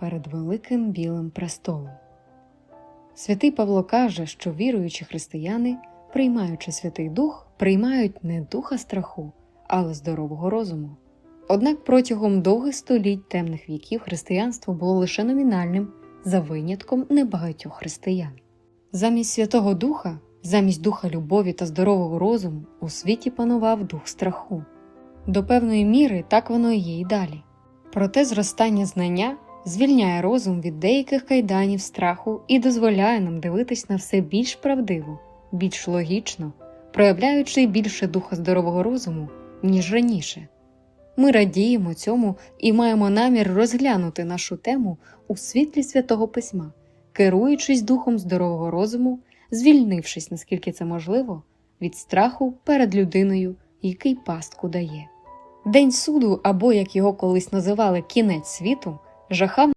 перед великим білим престолом. Святий Павло каже, що віруючі християни, приймаючи Святий Дух, приймають не духа страху, але здорового розуму. Однак протягом довгих століть темних віків християнство було лише номінальним за винятком небагатьох християн. Замість Святого Духа, замість духа любові та здорового розуму у світі панував дух страху. До певної міри так воно і є й далі. Проте зростання знання звільняє розум від деяких кайданів страху і дозволяє нам дивитись на все більш правдиво, більш логічно, проявляючи більше духа здорового розуму, ніж раніше. Ми радіємо цьому і маємо намір розглянути нашу тему у світлі святого письма, керуючись духом здорового розуму, звільнившись, наскільки це можливо, від страху перед людиною, який пастку дає. День суду, або як його колись називали кінець світу, жахав